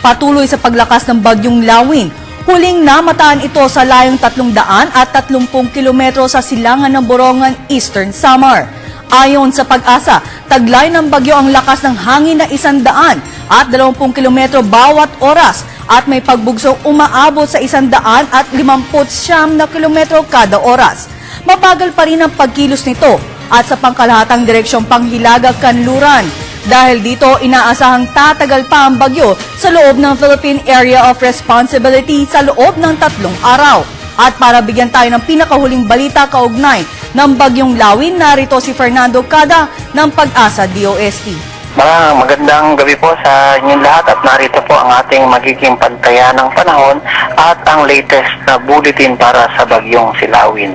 Patuloy sa paglakas ng bagyong Lawin, huling namataan ito sa layong 300 at 30 kilometro sa silangan ng Borongan, Eastern Samar. Ayon sa pag-asa, taglay ng bagyo ang lakas ng hangin na 100 at 20 kilometro bawat oras at may pagbugsong umaabot sa 100 at 50 na kilometro kada oras. Mabagal pa rin ang pagkilos nito at sa pangkalahatang direksyong panghilaga kanluran. Dahil dito, inaasahang tatagal pa ang bagyo sa loob ng Philippine Area of Responsibility sa loob ng tatlong araw. At para bigyan tayo ng pinakahuling balita kaugnay ng bagyong Lawin, narito si Fernando Cada ng Pag-asa DOST. Mga magandang gabi po sa inyong lahat at narito po ang ating magiging pantayan ng panahon at ang latest na bulletin para sa bagyong Silawin.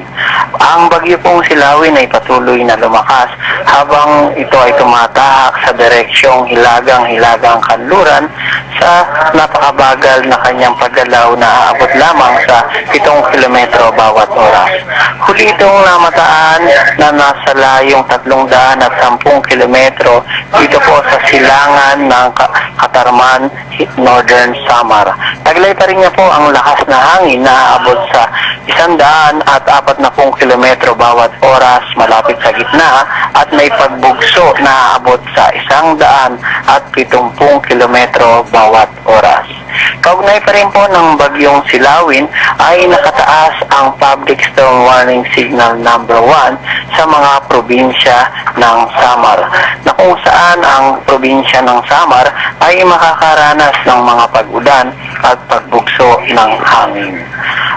Ang bagyo pong Silawin ay patuloy na lumakas habang ito ay tumatahak sa direksyong hilagang-hilagang kanluran sa napakabagal na kanyang paggalaw na aabot lamang sa 7 kilometro bawat oras. Huli itong namataan na nasa layong 300 at 10 kilometro dito po sa silangan ng Ka- Katarman, Northern Samar. Taglay pa rin niya po ang lakas na hangin na aabot sa 100 at 40 kilometro bawat oras malapit sa gitna at may pagbugso na aabot sa 100 at 70 kilometro bawat oras. Kaugnay pa rin po ng bagyong Silawin ay nakataas ang Public Storm Warning Signal number 1 sa mga probinsya ng Samar na kung saan ang probinsya ng Samar ay makakaranas ng mga pag-ulan at pagbugso ng hangin.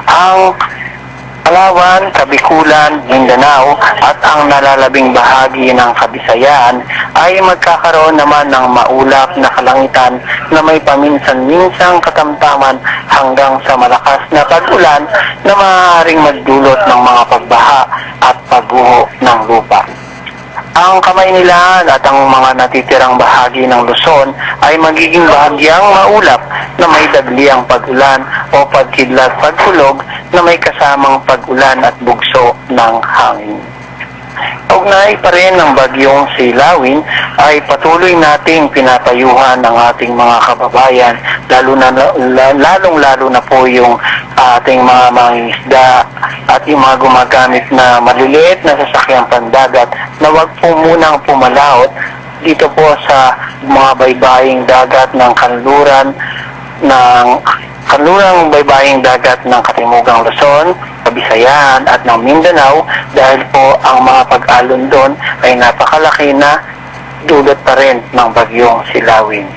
Ang Palawan, Kabikulan, Mindanao at ang nalalabing bahagi ng Kabisayan ay magkakaroon naman ng maulap na kalangitan na may paminsan-minsang katamtaman hanggang sa malakas na pag-ulan na maaaring magdulot ng mga pagbaha at pagguho ng lupa. Ang Kamaynilaan at ang mga natitirang bahagi ng Luzon ay magiging bahagyang maulap na may dagliang pag-ulan o pagkidlat pagkulog na may kasamang pag-ulan at bugso ng hangin. Ugnay pa rin ng bagyong silawin ay patuloy nating pinapayuhan ng ating mga kababayan lalo na lalong lalo na po yung ating mga mangingisda at yung mga gumagamit na maliliit na sasakyang pandagat na wag po munang pumalaot dito po sa mga baybaying dagat ng kanluran ng kanlurang baybaying dagat ng Katimugang Luzon, Kabisayan at ng Mindanao dahil po ang mga pag-alon doon ay napakalaki na dulot pa rin ng bagyong silawin.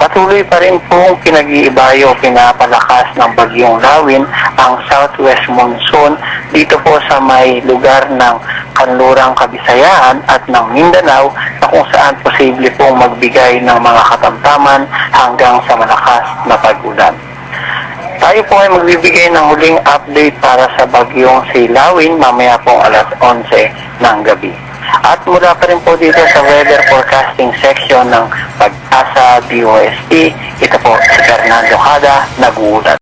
Patuloy pa rin pong pinag-iibayo, pinapalakas ng bagyong lawin ang southwest monsoon dito po sa may lugar ng kanlurang Kabisayaan at ng Mindanao na kung saan posible pong magbigay ng mga katamtaman hanggang sa malakas na pag-ulan. Tayo po ay magbibigay ng huling update para sa bagyong silawin mamaya pong alas 11 ng gabi. At mula pa rin po dito sa weather forecasting section ng Pag-asa DOST, ito po si Fernando Cada, nag-uulat.